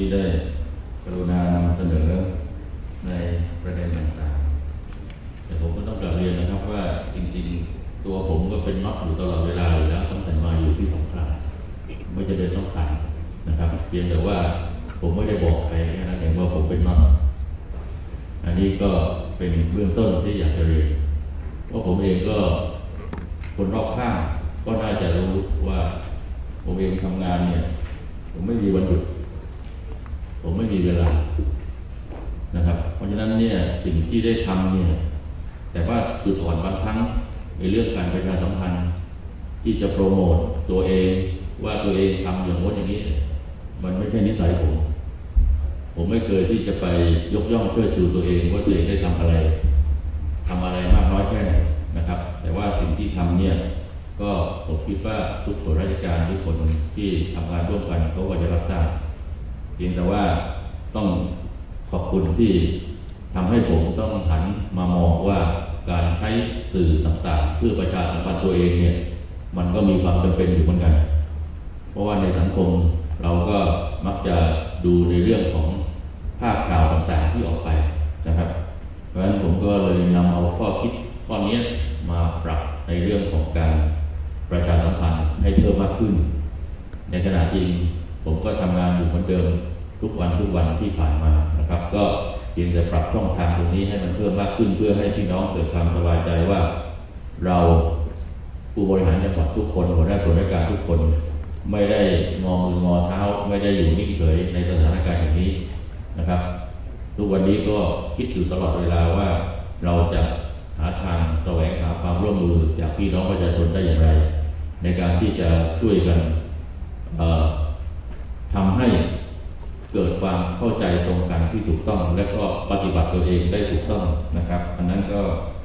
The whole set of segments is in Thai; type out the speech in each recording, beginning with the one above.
ที่ได้กรุณานำเสนอในประเด็นต่างๆ แต่ผมก็ต้องกลับเรียนนะครับว่าจริงๆ ตัวผมก็เป็นน็อตอยู่ตลอดเวลาอยู่แล้วตั้งแต่มาอยู่ที่สงขลาไม่จะเป็นต้องขานะครับเพียงแต่ว่าผมไม่ได้บอกใครแค่นั้นเองว่าผมเป็นน็อตอันนี้ก็เป็นเบื้องต้นที่อยากจะเรียนเพราผมเองก็คนรอบข้างก็น่าจะรู้ว่า ผมเองทำงานเนี่ย ผมไม่มีวันหยุด ไม่มีเวลานะครับ เพราะฉะนั้นเนี่ยสิ่งที่ได้ทำเนี่ย แต่ว่าจุดอ่อนบางครั้งในเรื่องการประชาสัมพันธ์ ที่จะโปรโมทตัวเองว่าตัวเองทำอย่างโน้นอย่างนี้ มันไม่ใช่นิสัยผม ผมไม่เคยที่จะไปยกย่องเชิดชูตัวเองว่าตัวเองได้ทำอะไรทำอะไรมากน้อยแค่ไหนนะครับ แต่ว่าสิ่งที่ทำเนี่ยก็ผมคิดว่าทุกส่วนราชการทุกคนที่ทำงานร่วมกันเขาก็จะรับทราบ พียงแต่ว่าต้องขอบคุณที่ทำให้ผมต้องหันมามองว่าการใช้สื่อต่างๆ เพื่อประชาสัมพันธ์ตัวเองเนี่ย มันก็มีความจำเป็นอยู่เหมือนกัน เพราะว่าในสังคมเราก็มักจะดูในเรื่องของภาพข่าวต่างๆที่ออกไปนะครับ เพราะฉะนั้นผมก็เลยนำเอาข้อคิดข้อนี้มาปรับในเรื่องของการประชาสัมพันธ์ให้เพิ่มมากขึ้น ในขณะจริงผมก็ทำงานอยู่เหมือนเดิม ทุกวันทุกวันที่ผ่านมานะครับ ก็เพียงแต่ปรับช่องทางตรงนี้ให้มันเพิ่มมากขึ้นเพื่อให้พี่น้องเกิดความสบายใจว่า เราผู้บริหารจังหวัดทุกคนหัวหน้าส่วนราชการทุกคน ไม่ได้งอมืองอเท้า ไม่ได้อยู่นิ่งเฉยในสถานการณ์อย่างนี้นะครับ ทุกวันนี้ก็คิดอยู่ตลอดเวลาว่าเราจะหาทางแสวงหาความร่วมมือจากพี่น้องประชาชนได้อย่างไร ในการที่จะช่วยกันเอ่อทำให้ เกิดความเข้าใจตรงกันที่ถูกต้อง และก็ปฏิบัติตัวเองได้ถูกต้องนะครับ อันนั้นก็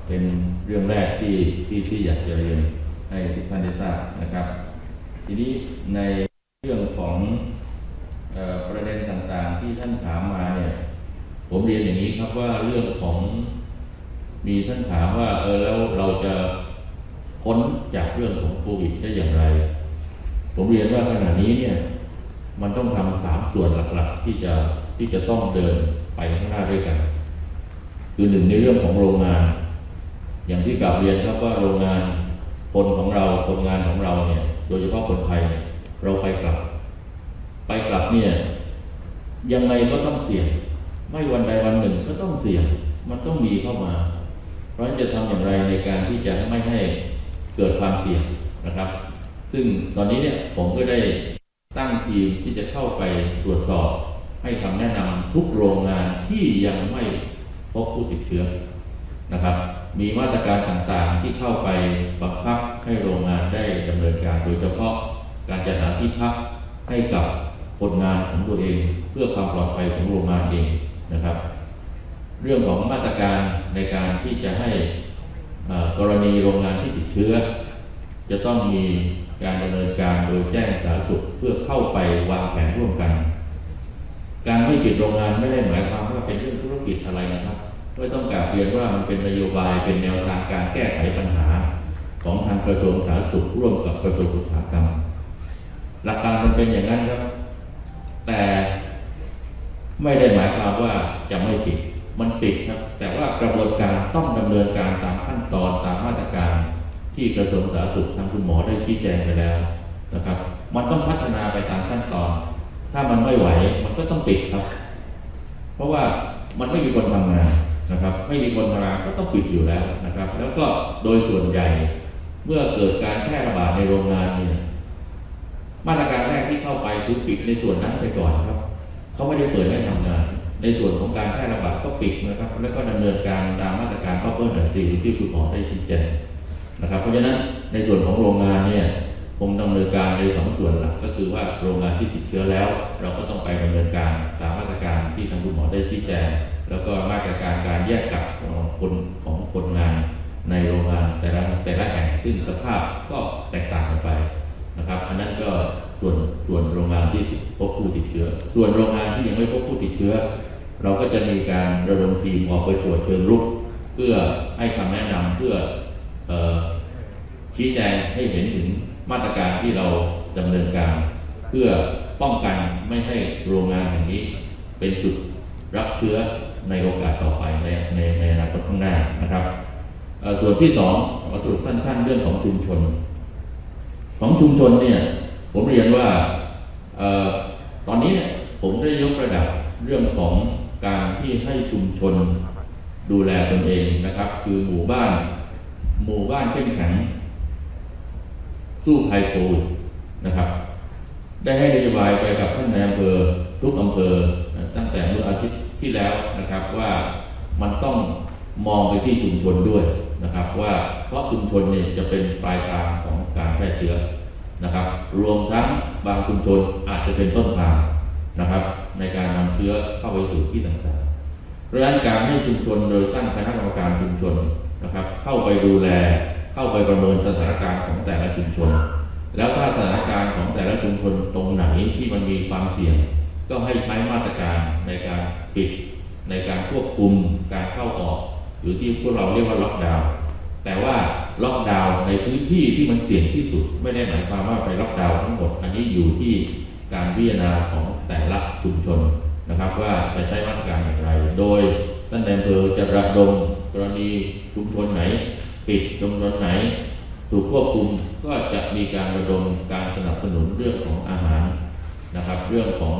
เป็นเรื่องแรกที่ที่ที่อยากจะเรียนให้ทุกท่านได้ทราบนะครับ ทีนี้ในเรื่องของออประเด็นต่างๆ ที่ท่านถามมาเนี่ยผมเรียนอย่างนี้ครับว่าเรื่องของมีท่านถามว่าเออแล้วเราจะพ้นจากเรื่องของโควิดได้อย่างไร ผมเรียนว่าขณะนี้เนี่ย มันต้องทำสามส่วนหลักๆ ที่จะที่จะต้องเดินไปข้างหน้าด้วยกัน คือหนึ่งในเรื่องของโรงงาน อย่างที่กลับเรียนครับว่าโรงงานคนของเราคนงานของเราเนี่ย โดยเฉพาะคนไทยเนี่ยเราไปกลับ ไปกลับเนี่ย ยังไงก็ต้องเสี่ยง ไม่วันใดวันหนึ่งก็ต้องเสี่ยง มันต้องมีเข้ามา เพราะฉะนั้นจะทำอย่างไรในการที่จะไม่ให้เกิดความเสี่ยงนะครับ ซึ่งตอนนี้เนี่ยผมก็ได้ ตั้งทีมที่จะเข้าไปตรวจสอบ ให้คำแนะนำทุกโรงงานที่ยังไม่พบผู้ติดเชื้อนะครับ มีมาตรการต่างๆที่เข้าไปบังคับให้โรงงานได้ดำเนินการโดยเฉพาะการจัดหาที่พักให้กับคนงานของตัวเอง เพื่อความปลอดภัยของโรงงานเองนะครับ เรื่องของมาตรการในการที่จะให้กรณีโรงงานที่ติดเชื้อ จะต้องมี การดำเนินการโดยแจ้งสาธารณสุขเพื่อเข้าไปวางแผนร่วมกัน การไม่ปิดโรงงานไม่ได้หมายความว่าเป็นเรื่องธุรกิจอะไรนะครับไม่ต้องกล่าวเรียนว่ามันเป็นนโยบายเป็นแนวทางการแก้ไขปัญหา ของทางกระทรวงสาธารณสุขร่วมกับกระทรวงอุตสาหกรรม หลักการมันเป็นอย่างนั้นครับ แต่ไม่ได้หมายความว่าจะไม่ปิด มันปิดครับ แต่ว่ากระบวนการต้องดำเนินการตามขั้นตอนตามมาตรการ ที่กระทรวงสาธารณสุขทางคุณหมอได้ชี้แจงไปแล้วนะครับ มันต้องพัฒนาไปตามขั้นตอน ถ้ามันไม่ไหวมันก็ต้องปิดครับ เพราะว่ามันไม่มีคนทำงานนะครับ ไม่มีคนทำงานก็ต้องปิดอยู่แล้วนะครับ แล้วก็โดยส่วนใหญ่เมื่อเกิดการแพร่ระบาดในโรงงานเนี่ยมาตรการแรกที่เข้าไปคือปิดในส่วนนั้นไปก่อนครับเขาไม่ได้เปิดให้ทำงาน ในส่วนของการแพร่ระบาดก็ปิดนะครับ แล้วก็ดำเนินการตามมาตรการข้อเพิ่มหน่วยสี่ที่คุณหมอได้ชี้แจง นะครับ เพราะฉะนั้นในส่วนของโรงงานเนี่ยผมดำเนินการในสองส่วนหลักก็คือว่าโรงงานที่ติดเชื้อแล้ว เราก็ต้องไปดำเนินการตามมาตรการที่ทางคุณหมอได้ชี้แจงแล้วก็มาตรการการแยกกักของคนของคนงาน ในโรงงานแต่ละแต่ละแห่งซึ่งสภาพก็แตกต่างกันไปนะครับ อันนั้นก็ส่วนส่วนโรงงานที่พบผู้ติดเชื้อ ส่วนโรงงานที่ยังไม่พบผู้ติดเชื้อ เราก็จะมีการระดมทีมออกไปตรวจเชิงรุก เพื่อให้คำแนะนำเพื่ออ ชี้แจงให้เห็นถึงมาตรการที่เราดำเนินการ เพื่อป้องกันไม่ให้โรงงานแห่งนี้ เป็นจุดรับเชื้อในโอกาสต่อไปในในในอนาคตข้างหน้านะครับส่วนที่สองขอสรุปสั้นๆเรื่องของชุมชน ของชุมชนเนี่ยผมเรียนว่าออตอนนี้เนี่ยผมได้ยกระดับเรื่องของการที่ให้ชุมชนดูแลตนเองนะครับ คือหมู่บ้าน หมู่บ้านเข้มแข็ง สู้ภัยโควิดนะครับ ได้ให้นโยบายไปกับท่านนายอำเภอทุกอำเภอตั้งแต่เมื่ออาทิตย์ที่แล้วนะครับว่ามันต้องมองไปที่ชุมชนด้วยนะครับ ว่าเพราะชุมชนเนี่ยจะเป็นปลายทางของการแพร่เชื้อนะครับ รวมทั้งบางชุมชนอาจจะเป็นต้นทางนะครับ ในการนำเชื้อเข้าไปสู่ที่ต่างๆเพราะฉะนั้นการให้ชุมชนโดยตั้งคณะกรรมการชุมชนนะครับ เข้าไปดูแล เข้าไปประเมินสถานการณ์ของแต่ละชุมชน แล้วถ้าสถานการณ์ของแต่ละชุมชนตรงไหนที่มันมีความเสี่ยง ก็ให้ใช้มาตรการในการปิด ในการควบคุมการเข้าออกหรือที่พวกเราเรียกว่าล็อกดาวน์แต่ว่าล็อกดาวน์ในพื้นที่ที่มันเสี่ยงที่สุด ไม่ได้หมายความว่าไปล็อกดาวน์ทั้งหมด อันนี้อยู่ที่การพิจารณาของแต่ละชุมชนนะครับ ว่าจะใช้มาตรการอย่างไร โดยท่านนายอำเภอจะระดมกรณีชุมชนไหน ปิดชุมชนไหน ถูกควบคุมก็จะมีการระดมการสนับสนุนเรื่องของอาหารนะครับ เรื่องของ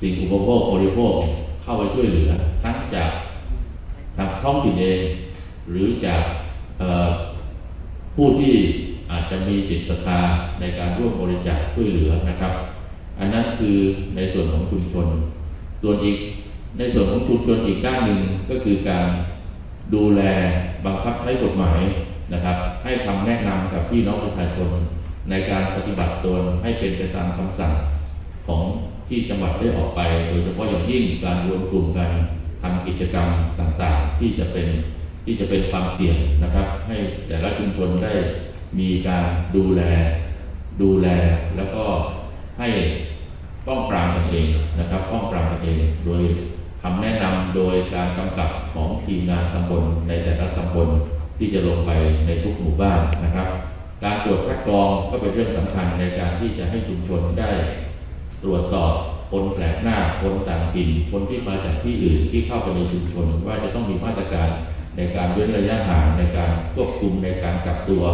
สิ่งอุปโภคบริโภคเข้าไปช่วยเหลือ ทั้งจากทางท้องถิ่นเอง หรือจากผู้ที่อาจจะมีจิตศรัทธาในการร่วมบริจาคช่วยเหลือนะครับ อันนั้นคือในส่วนของชุมชน ส่วนอีกในส่วนของชุมชนอีกด้านหนึ่งก็คือการ ดูแลบังคับใช้กฎหมายนะครับ ให้คำแนะนำกับพี่น้องประชาชนในการปฏิบัติตนให้เป็นไปตามคำสั่งของที่จังหวัดได้ออกไป โดยเฉพาะอย่างยิ่งการรวมกลุ่มกันทำกิจกรรมต่างๆ ที่จะเป็นที่จะเป็นความเสี่ยงนะครับ ให้แต่ละชุมชนได้มีการดูแลดูแลแล้วก็ให้ป้องปรามกันเองนะครับ ป้องปรามกันเอง โดยคำแนะนำโดยการกำกับ ของทีมงานตำบลในแต่ละตำบลที่จะลงไปในทุกหมู่บ้านนะครับ การตรวจคัดกรองก็เป็นเรื่องสำคัญในการที่จะให้ชุมชนได้ ตรวจสอบคนแปลกหน้าคนต่างถิ่นคนที่มาจากที่อื่นที่เข้าไปในชุมชนว่าจะต้องมีมาตรการในการเว้นระยะห่างในการควบคุมในการกักตัว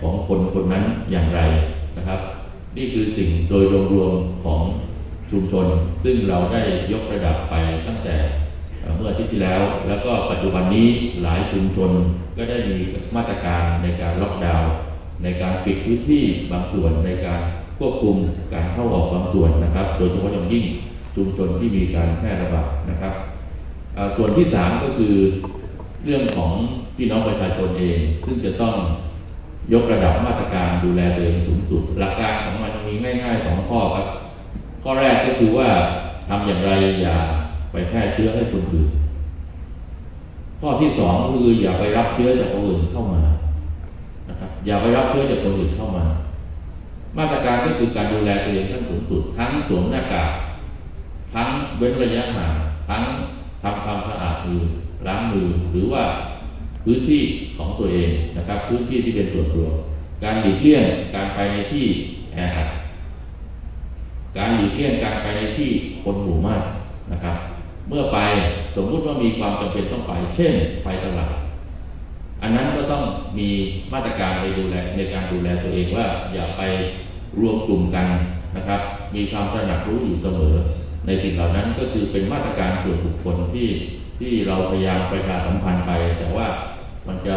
ของคนคนนั้นอย่างไรนะครับ นี่คือสิ่งโดยรวมๆของชุมชน ซึ่งเราได้ยกระดับไปตั้งแต่ เมื่ออาทิตย์ที่แล้ว แล้วก็ปัจจุบันนี้หลายชุมชนก็ได้มีมาตรการในการล็อกดาวน์ในการปิดพื้นที่บางส่วนในการควบคุมการเข้าออกบางส่วนนะครับ โดยเฉพาะอย่างยิ่งชุมชนที่มีการแพร่ระบาดนะครับ ส่วนที่สามก็คือเรื่องของพี่น้องประชาชนเอง ซึ่งจะต้องยกระดับมาตรการดูแลตัวเองสูงสุด หลักการของมันมีง่ายๆสองข้อครับ ข้อแรกก็คือว่าทำอย่างไรอย่า ไปแพร่เชื้อให้คนอื่น ข้อที่สองคืออย่าไปรับเชื้อจากคนอื่นเข้ามานะครับอย่าไปรับเชื้อจากคนอื่นเข้ามา มาตรการก็คือการดูแลตัวเองขั้นสูงสุด ทั้งสวมหน้ากากทั้งเว้นระยะห่างทั้งทำความสะอาดมือล้างมือหรือว่าพื้นที่ของตัวเองนะครับ พื้นที่ที่เป็นส่วนรวมการหลีกเลี่ยงการไปในที่แออัดการหลีกเลี่ยงการไปในที่คนหมู่มากนะครับ เมื่อไปสมมุติว่ามีความจำเป็นต้องไป เช่นไปตลาด อันนั้นก็ต้องมีมาตรการในดูแลในการดูแลตัวเองว่าอย่าไปรวมกลุ่มกันนะครับ มีความตระหนักรู้อยู่เสมอ ในสิ่งเหล่านั้นก็คือเป็นมาตรการส่วนบุคคลที่ที่เราพยายามประชาสัมพันธ์ไป แต่ว่ามันจะ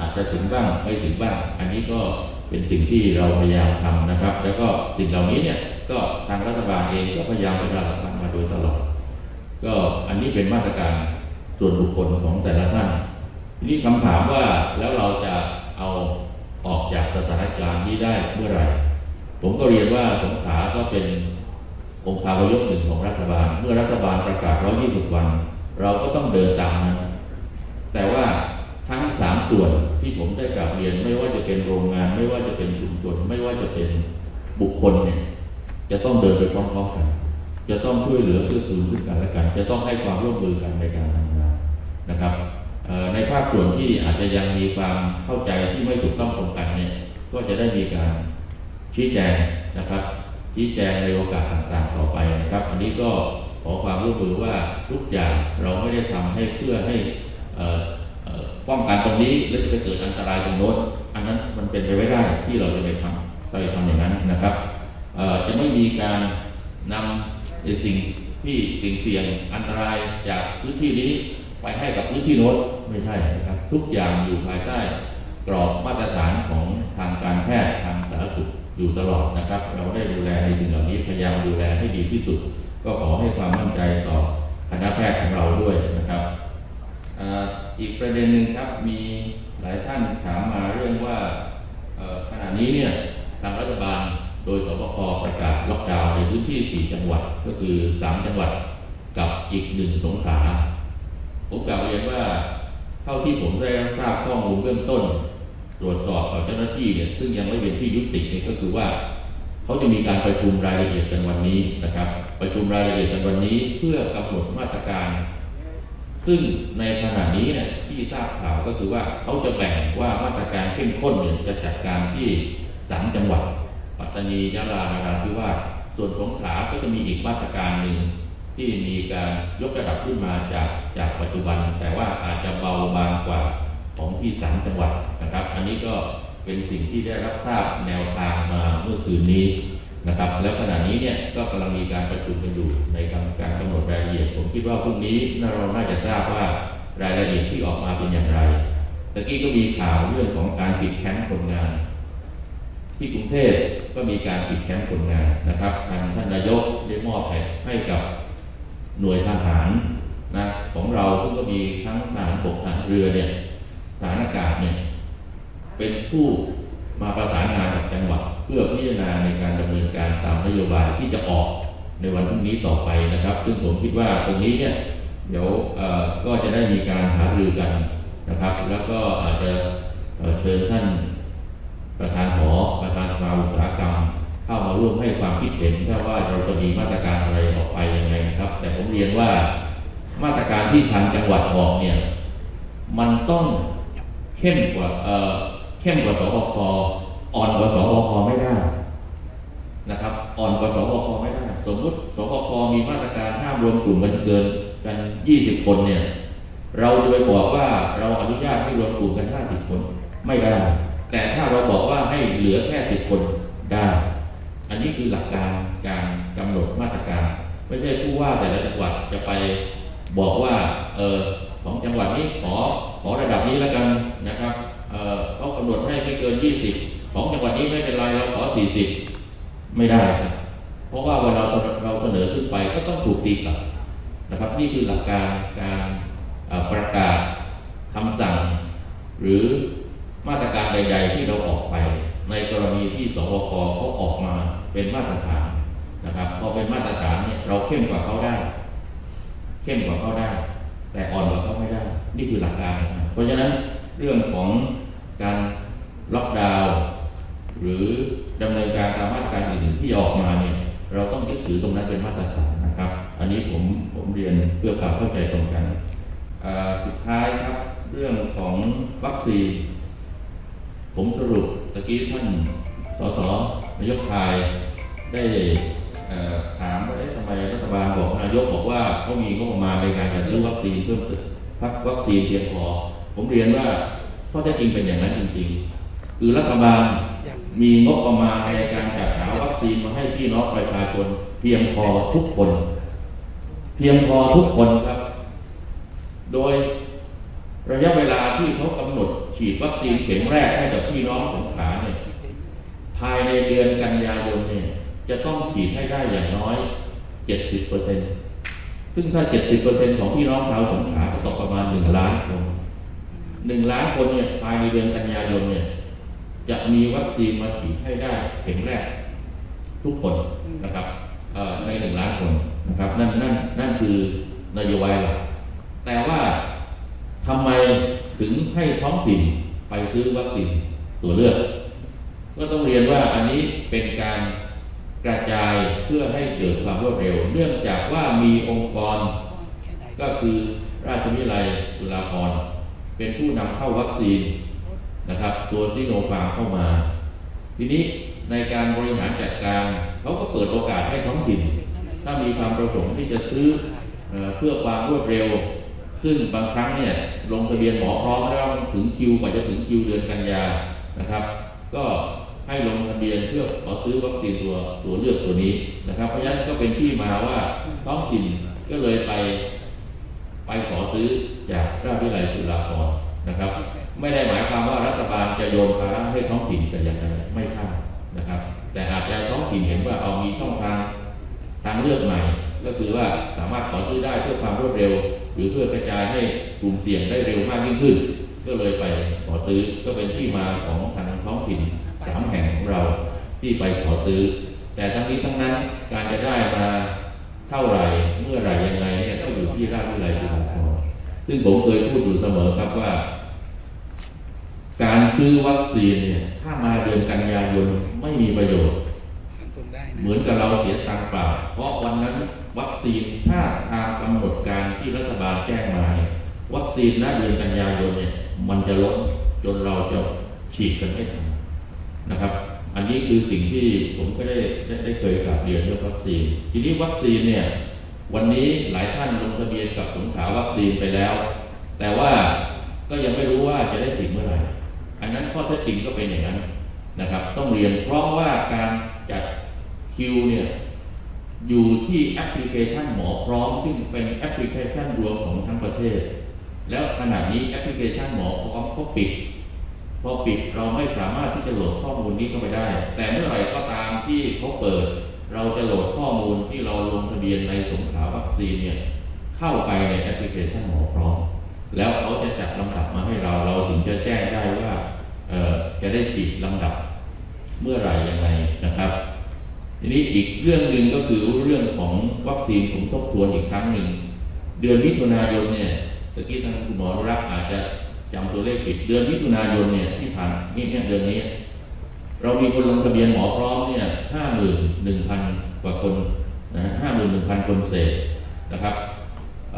อาจจะถึงบ้างไม่ถึงบ้าง อันนี้ก็เป็นสิ่งที่เราพยายามทำนะครับ แล้วก็สิ่งเหล่านี้เนี่ยก็ทางรัฐบาลเองก็พยายามประชาสัมพันธ์มาโดยตลอด ก็อันนี้เป็นมาตรการส่วนบุคคลของแต่ละท่านทีนี้คำถามว่าแล้วเราจะเอาออกจากสถานการณ์นี้ได้เมื่อไหร่ ผมก็เรียนว่าสงขาก็เป็นองค์คาพยพหนึ่งของรัฐบาล เมื่อรัฐบาลประกาศ 120 วัน เราก็ต้องเดินตามนั้น แต่ว่าทั้งสามส่วนที่ผมได้กล่าวเรียนไม่ว่าจะเป็นโรงงาน ไม่ว่าจะเป็นชุมชน ไม่ว่าจะเป็นบุคคลเนี่ยจะต้องเดินไปพร้อมๆกัน จะต้องช่วยเหลือเพื่อคืนซึ่งกันและกันจะต้องให้ความร่วมมือกันในการทำงานนะครับในภาคส่วนที่อาจจะยังมีความเข้าใจที่ไม่ถูกต้องตรงกันเนี่ยก็จะได้มีการชี้แจงนะครับ ชี้แจงในโอกาสต่างๆต่อไปนะครับ อันนี้ก็ขอความร่วมมือว่าทุกอย่างเราไม่ได้ทำให้เพื่อให้ป้องกันตรงนี้แล้วจะไปเกิดอันตรายตรงโน้นอันนั้นมันเป็นไปไม่ได้ที่เราจะไปทำไปทำอย่างนั้นนะครับจะไม่มีการนำไอ้ สิ่งที่สิ่งเสี่ยงอันตรายจากพื้นที่นี้ไปให้กับพื้นที่โน้นไม่ใช่นะครับ ทุกอย่างอยู่ภายใต้กรอบมาตรฐานของทางการแพทย์ทางสาธารณสุขอยู่ตลอดนะครับ เราได้ดูแลในสิ่งเหล่านี้พยายามดูแลให้ดีที่สุด ก็ขอให้ความมั่นใจต่อคณะแพทย์ของเราด้วยนะครับอ,อีกประเด็นหนึ่งครับมีหลายท่านถามมาเรื่องว่าขณะนี้เนี่ยทางรัฐบาล โดยสบคประกาศล็อกดาวน์ในพื้นที่ 4 จังหวัดก็คือ 3 จังหวัดกับอีกหนึ่งสงขลาผมกล่าวเรียนว่าเท่าที่ผมได้รับทราบข้อมูลเบื้องต้น ตรวจสอบกับเจ้าหน้าที่เนี่ยซึ่งยังไม่เป็นที่ยุติเนี่ยก็คือว่าเขาจะมีการประชุมรายละเอียดกันวันนี้นะครับ ประชุมรายละเอียดกันวันนี้เพื่อกำหนดมาตรการ ซึ่งในขณะนี้เนี่ยที่ทราบข่าวก็คือว่าเขาจะแบ่งว่ามาตรการเข้มข้นเนี่ยจะจัดการที่สามจังหวัด ปัตตานียะลานราธิวาสส่วนสงขลาก็จะมีอีกมาตรการหนึ่งที่มีการยกระดับขึ้นมาจากจากปัจจุบัน แต่ว่าอาจจะเบาบางกว่าของที่สามจังหวัดนะครับ อันนี้ก็เป็นสิ่งที่ได้รับทราบแนวทางมาเมื่อคืนนี้นะครับ แล้วขณะนี้เนี่ยก็กำลังมีการประชุมกันอยู่ในการการกำหนดรายละเอียด ผมคิดว่าพรุ่งนี้น่าเราน่าจะทราบว่ารายละเอียดที่ออกมาเป็นอย่างไรตะกี้ก็มีข่าวเรื่องของการปิดแคมป์คนงาน ที่กรุงเทพก็มีการปิดแคมป์คนงานนะครับทางท่านนายกได้มอบให้ให้กับหน่วยทหารนะของเราซึ่งก็มีทั้งทหารบกทหารเรือเนี่ยทหารอากาศเนี่ยเป็นผู้มาประสานงานกับจังหวัดเพื่อพิจารณาในการดำเนินการตามนโยบายที่จะออกในวันพรุ่งนี้ต่อไปนะครับ ซึ่งผมคิดว่าตรงนี้เนี่ยเดี๋ยวเอ่อก็จะได้มีการหารือกันนะครับ แล้วก็อาจจะเชิญท่าน ประธานหอประธานสภาอุตสาหกรรม เข้ามาร่วมให้ความคิดเห็นถ้าว่าเราจะมีมาตรการอะไรออกไปยังไงนะครับ แต่ผมเรียนว่ามาตรการที่ทางจังหวัดออกเนี่ยมันต้องเข้มกว่าเอ่อเข้มกว่าสบคอ่อนกว่าสบคไม่ได้นะครับ อ่อนกว่าสบคไม่ได้ สมมติสบคมีมาตรการห้ามรวมกลุ่มกันเกินกัน20คนเนี่ย เราจะไปบอกว่าเราอนุญาตให้รวมกลุ่มกัน50คนไม่ได้ แต่ถ้าเราบอกว่าให้เหลือแค่10คนได้ อันนี้คือหลักการการกำหนดมาตรการ ไม่ใช่ผู้ว่าแต่ละจังหวัดจะไปบอกว่าเออของจังหวัดนี้ขอขอระดับนี้แล้วกันนะครับเออเขากำหนดให้ไม่เกิน 20 ของจังหวัดนี้ไม่เป็นไรเราขอ 40 ไม่ได้ครับเพราะว่าเวลาเราเราเสนอขึ้นไปก็ต้องถูกตีกลับนะครับนี่คือหลักการการประกาศคำสั่ง หรือ มาตรการใด ๆ ที่เราออกไป ในกรณีที่สบคเขาออกมาเป็นมาตรฐานนะครับพอเป็นมาตรฐานเนี่ยเราเข้มกว่าเขาได้ เข้มกว่าเขาได้ แต่อ่อนกว่าเขาไม่ได้ นี่คือหลักการนะเพราะฉะนั้นเรื่องของการล็อกดาวน์หรือดำเนินการตามมาตรการอื่นๆที่ออกมาเนี่ยเราต้องยึดถือตรงนั้นเป็นมาตรฐานนะครับ อันนี้ผมผมเรียนเพื่อความเข้าใจตรงกันสุดท้ายครับเรื่องของวัคซีน ผมสรุปตะกี้ท่านสสนายกชายได้ถามว่าทำไมรัฐบาลบอกนายกบอกว่าเขามีงบประมาณในการจัดซื้อวัคซีนเพิ่มเติมพักวัคซีนเพียงพอผมเรียนว่าข้อเท็จจริงเป็นอย่างนั้นจริงๆ คือรัฐบาลมีงบประมาณในการจัดหาวัคซีนมาให้พี่น้องประชาชนเพียงพอทุกคน เพียงพอทุกคนครับ โดยระยะเวลาที่เขากำหนด ฉีดวัคซีนเข็มแรกให้กับพี่น้องสงขลาเนี่ยภายในเดือนกันยายนเนี่ยจะต้องฉีดให้ได้อย่างน้อย 70เปอร์เซ็นซึ่งถ้า 70เปอร์เซ็นของพี่น้องชาวสงขลาก็ตกประมาณ 1 ล้านคน1ล้านคนเนี่ยภายในเดือนกันยายนเนี่ยจะมีวัคซีนมาฉีดให้ได้เข็มแรก ทุกคนนะครับในหนึ่งล้านคนนะครับ นั่นนั่นนั่นคือนโยบายหลักแต่ว่าทำไม ถึงให้ท้องถิ่นไปซื้อวัคซีนตัวเลือกก็ต้องเรียนว่าอันนี้เป็นการกระจายเพื่อให้เกิดความรวดเร็ว เนื่องจากว่ามีองค์กร ก็คือราชวิทยาลัยจุฬาภรณ์เป็นผู้นำเข้าวัคซีนนะครับ ตัวซิโนฟาร์มเข้ามา ทีนี้ในการบริหารจัดการเขาก็เปิดโอกาสให้ท้องถิ่น ถ้ามีความประสงค์ที่จะซื้อเพื่อความรวดเร็ว ซึ่งบางครั้งเนี่ยลงทะเบียนหมอพร้อมแล้วมันถึงคิวกว่าจะถึงคิวเดือนกันยานะครับ ก็ให้ลงทะเบียนเพื่อขอซื้อวัคซีนตัวตัวเลือกตัวนี้นะครับ เพราะฉะนั้นก็เป็นที่มาว่าท้องถิ่นก็เลยไป ไปขอซื้อจากราชวิทยาลัยจุฬาภรณ์นะครับ ไม่ได้หมายความว่ารัฐบาลจะโยนภาระให้ท้องถิ่นแต่อย่างใดไม่ใช่นะครับ แต่อาจจะท้องถิ่นเห็นว่าเอามีช่องทางทางเลือกใหม่ ก็คือว่าสามารถขอซื้อได้เพื่อความรวดเร็ว หรือเพื่อกระจายให้กลุ่มเสี่ยงได้เร็วมากยิ่งขึ้น ก็เลยไปขอซื้อก็เป็นที่มาของทางท้องถิ่นสามแห่งของเราที่ไปขอซื้อ แต่ทั้งนี้ทั้งนั้นการจะได้มาเท่าไหร่เมื่อไหร่ยังไงเนี่ยก็อยู่ที่ราชวิทยาลัยจุฬาภรณ์ซึ่งผมเคยพูดอยู่เสมอครับว่า การซื้อวัคซีนเนี่ยถ้ามาเดือนกันยายนไม่มีประโยชน์ เหมือนกับเราเสียตังค์เปล่า เพราะวันนั้นวัคซีนถ้าตามกำหนดการที่รัฐบาลแจ้งมาเนี่ยวัคซีนณเดือนกันยายนเนี่ยมันจะลดจนเราจะฉีดกันไม่ทันนะครับ อันนี้คือสิ่งที่ผมก็ได้ได้ได้เคยกลับเรียนเรื่องวัคซีน ทีนี้วัคซีนเนี่ยวันนี้หลายท่านลงทะเบียนกับสงขาวัคซีนไปแล้ว แต่ว่าก็ยังไม่รู้ว่าจะได้ฉีดเมื่อไหร่อันนั้นข้อเท็จจริงก็เป็นอย่างนั้นนะครับ ต้องเรียนเพราะว่าการจัด คิวเนี่ยอยู่ที่แอปพลิเคชันหมอพร้อมซึ่งเป็นแอปพลิเคชันรวมของทั้งประเทศ แล้วขณะนี้แอปพลิเคชันหมอพร้อมก็ปิด พอปิดเราไม่สามารถที่จะโหลดข้อมูลนี้เข้าไปได้ แต่เมื่อไหร่ก็ตามที่เขาเปิด เราจะโหลดข้อมูลที่เราลงทะเบียนในสงขาวัคซีนเนี่ยเข้าไปในแอปพลิเคชันหมอพร้อม แล้วเขาจะจัดลำดับมาให้เราเราถึงจะแจ้งได้ว่าจะได้ฉีดลำดับเมื่อไหร่ยังไงนะครับ ทีนี้อีกเรื่องหนึ่งก็คือเรื่องของวัคซีนผมทบทวนอีกครั้งหนึ่ง เดือนมิถุนายนเนี่ยตะกี้ทางคุณหมอรักอาจจะจำตัวเลขผิดเดือนมิถุนายนเนี่ยที่ผ่านนี่เนี่ยเดือนนี้ เรามีคนลงทะเบียนหมอพร้อมเนี่ยห้าหมื่นหนึ่งพันกว่าคนนะห้าหมื่นหนึ่งพันคนเศษนะครับเ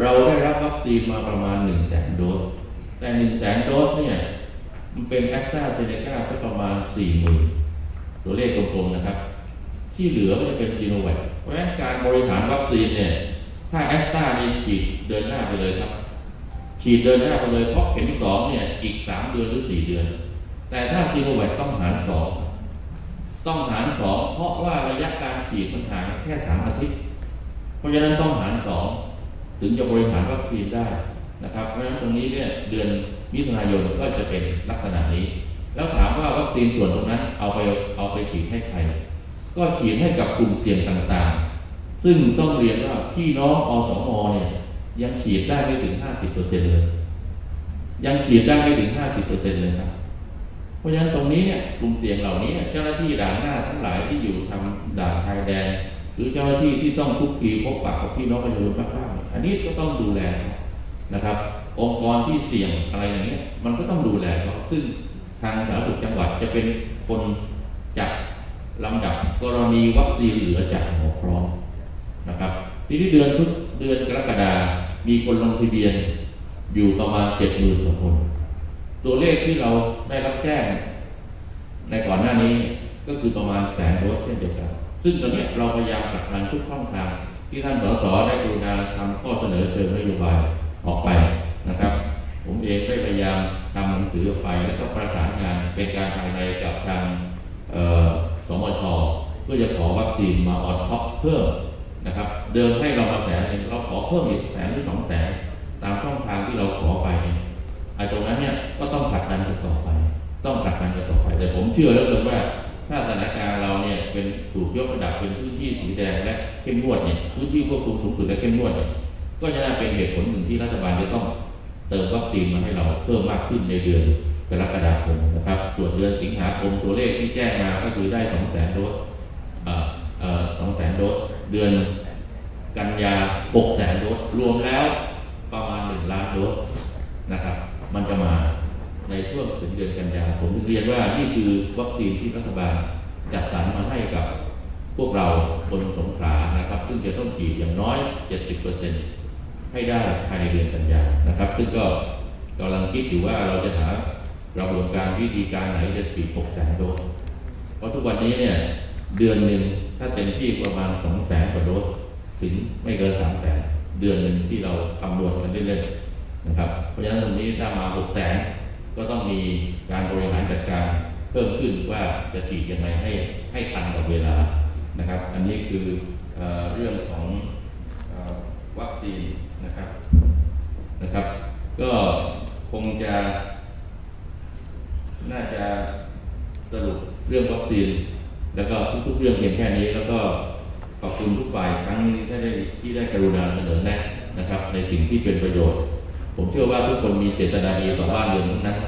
เราได้รับวัคซีนมาประมาณหนึ่งแสนโดส แต่หนึ่งแสนโดสเนี่ยมันเป็นแอสตราเซเนกาก็ประมาณสี่หมื่น ตัวเลขกลมๆนะครับ ที่เหลือก็จะเป็นซีโนแวคเพราะฉะนั้นการบริหารวัคซีนเนี่ย ถ้าแอสตรานี่ฉีดเดินหน้าไปเลยครับ ฉีดเดินหน้าไปเลยเพราะเข็มที่สองเนี่ยอีกสามเดือนหรือสี่เดือน แต่ถ้าซีโนแวคต้องหารสองต้องหารสองเพราะว่าระยะการฉีดมันหางแค่สามอาทิตย์ เพราะฉะนั้นต้องหารสองถึงจะบริหารวัคซีนได้นะครับ เพราะฉะนั้นตรงนี้เนี่ยเดือนมิถุนายนก็จะเป็นลักษณะนี้ แล้วถามว่าวัคซีนส่วนตรงนั้นเอาไปเอาไปฉีดให้ใคร ก็ฉีดให้กับกลุ่มเสี่ยงต่างๆ ซึ่งต้องเรียนว่าพี่น้องอสมเนี่ย ยังฉีดได้ไม่ถึง 50%เลย ยังฉีดได้ไม่ถึง 50%เลยครับ เพราะฉะนั้นตรงนี้เนี่ยกลุ่มเสี่ยงเหล่านี้เนี่ยเจ้าหน้าที่ด่านหน้าทั้งหลายที่อยู่ทำด่านชายแดน หรือเจ้าหน้าที่ที่ต้องทุกทีพบปะกับพี่น้องประชาชนมากๆอันนี้ก็ต้องดูแลนะครับ องค์กรที่เสี่ยงอะไรอย่างเงี้ยมันก็ต้องดูแลเขาซึ่ง ทางสาธารณสุขจังหวัดจะเป็นคนจัดลำดับกรณีวัคซีนเหลือจากหมอพร้อมนะครับทีนี้เดือนทุกเดือนกรกฎามีคนลงทะเบียนอยู่ประมาณเจ็ดหมื่นกว่าคน ตัวเลขที่เราได้รับแจ้งในก่อนหน้านี้ก็คือประมาณแสนโดสเช่นเดียวกัน ซึ่งตอนนี้เราพยายามผลักดันทุกช่องทาง ที่ท่านสสได้กรุณาทำข้อเสนอเชิงนโยบายออกไปนะครับ ผมเองได้พยายามทำหนังสือออกไป แล้วก็ประสาน เป็นการภายในกับทางสมชเพื่อจะขอวัคซีนมาออดท็อปเพิ่มนะครับ เดิมให้เรามาแสนนึงเราขอเพิ่มอีกแสนหรือสองแสนตามช่องทางที่เราขอไปไอ้ตรงนั้นเนี่ยก็ต้องผลักดันกันต่อไป ต้องผลักดันกันต่อไป แต่ผมเชื่อแล้วกันว่าถ้าสถานการณ์เราเนี่ยเป็นถูกยกระดับเป็นพื้นที่สีแดงและเข้มงวดเนี่ยพื้นที่ควบคุมสูงสุดและเข้มงวดเนี่ยก็จะน่าเป็นเหตุผลหนึ่งที่รัฐบาลจะต้องเติมวัคซีนมาให้เราเพิ่มมากขึ้นในเดือน กรกฎาคมนะครับ ส่วนเดือนสิงหาคมตัวเลขที่แจ้งมาก็คือได้สองแสนโดสสองแสนโดส เดือนกันยาหกแสนโดส รวมแล้วประมาณหนึ่งล้านโดสนะครับ มันจะมาในช่วงถึงเดือนกันยาผมถึงเรียนว่านี่คือวัคซีนที่รัฐบาลจัดสรรมาให้กับพวกเราคนสงขลานะครับ ซึ่งจะต้องฉีดอย่างน้อย 70%ให้ได้ภายในเดือนกันยานะครับ ซึ่งก็กำลังคิดอยู่ว่าเราจะหา กระบวนการวิธีการไหนจะฉีด6แสนโดส เพราะทุกวันนี้เนี่ยเดือนหนึ่งถ้าเต็มที่ประมาณสองแสนกว่าโดสถึงไม่เกินสามแสนเดือนหนึ่งที่เราคำนวณกันเล่นๆนะครับ เพราะฉะนั้นตรงนี้ถ้ามาหกแสนก็ต้องมีการบริหารจัดการเพิ่มขึ้นว่าจะฉีดยังไงให้ให้ทันกับเวลานะครับ อันนี้คือเอเรื่องของอวัคซีนนะครับนะครับ ก็คงจะ น่าจะสรุปเรื่องวัคซีน แล้วก็ทุกๆเรื่องเพียงแค่นี้ แล้วก็ขอบคุณทุกฝ่ายครั้งนี้ที่ได้ที่ได้กรุณาเสนอแนะนะครับ ในสิ่งที่เป็นประโยชน์ ผมเชื่อว่าทุกคนมีเจตนาดีต่อบ้านเมืองทั้งนั้น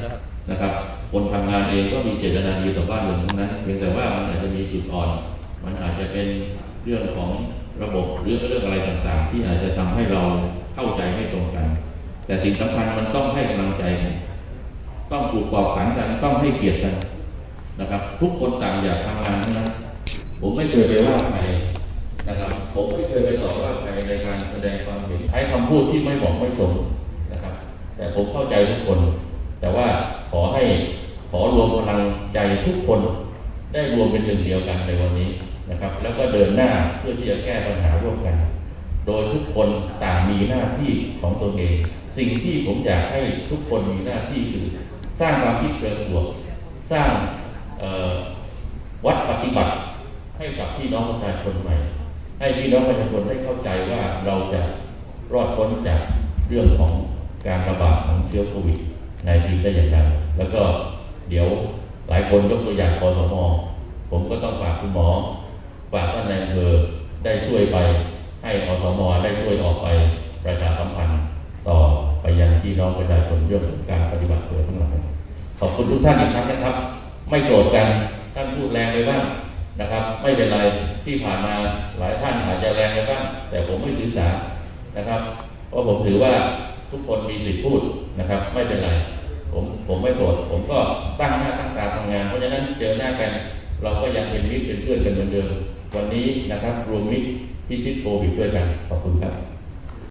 นะครับ คนทำงานเองก็มีเจตนาดีต่อบ้านเมืองทั้งนั้นเพียงแต่ว่ามันอาจจะมีจุดอ่อน มันอาจจะเป็นเรื่องของระบบหรือเรื่องอะไรต่างๆ ที่อาจจะทำให้เราเข้าใจไม่ตรงกัน แต่สิ่งสำคัญมันต้องให้กำลังใจกัน ต้องถูกปลอบขันกันต้องให้เกียรติกันนะครับ ทุกคนต่างอยากทำงานทั้งนั้นผมไม่เคยไปว่าใครนะครับ ผมไม่เคยไปต่อว่าใครในการแสดงความเห็นใช้คำพูดที่ไม่บอกไม่สมนะครับ แต่ผมเข้าใจทุกคน แต่ว่าขอให้ขอรวมพลังใจทุกคนได้รวมเป็นหนึ่งเดียวกันในวันนี้นะครับ แล้วก็เดินหน้าเพื่อที่จะแก้ปัญหาร่วมกัน โดยทุกคนต่างมีหน้าที่ของตนเอง สิ่งที่ผมอยากให้ทุกคนมีหน้าที่คือ สร้างความคิดเชิงบวก สร้างวัดปฏิบัติให้กับพี่น้องประชาชนใหม่ ให้พี่น้องประชาชนได้เข้าใจว่าเราจะรอดพ้นจากเรื่องของการระบาดของเชื้อโควิดในทีได้อย่างไรแล้วก็เดี๋ยวหลายคนยกตัวอย่างกสมผมก็ต้องฝากคุณหมอ ฝากท่านนายอำเภอได้ช่วยไป ให้อสมได้ช่วยออกไปประชาสัมพันธ์ต่อไปยังพี่น้องประชาชนเรื่องของการปฏิบัติตัวทั้งหลาย อบคุณทุกท่านอีกครั้งนะครับ ไม่โกรธกันท่านพูดแรงไปบ้างนะครับ ไม่เป็นไรที่ผ่านมาหลายท่านอาจจะแรงไปบ้างแต่ผมไม่ถือสานะครับ เพราะผมถือว่าทุกคนมีสิทธิพูดนะครับ ไม่เป็นไร ผมผมไม่โกรธผมก็ตั้งหน้าตั้งตาทำงาน เพราะฉะนั้นเจอหน้ากัน เราก็ยังเป็นมิตรเป็นเพื่อนกันเหมือนเดิมวันนี้นะครับรวมมิตรที่ชิดโควิดด้วยกันขอบคุณครับ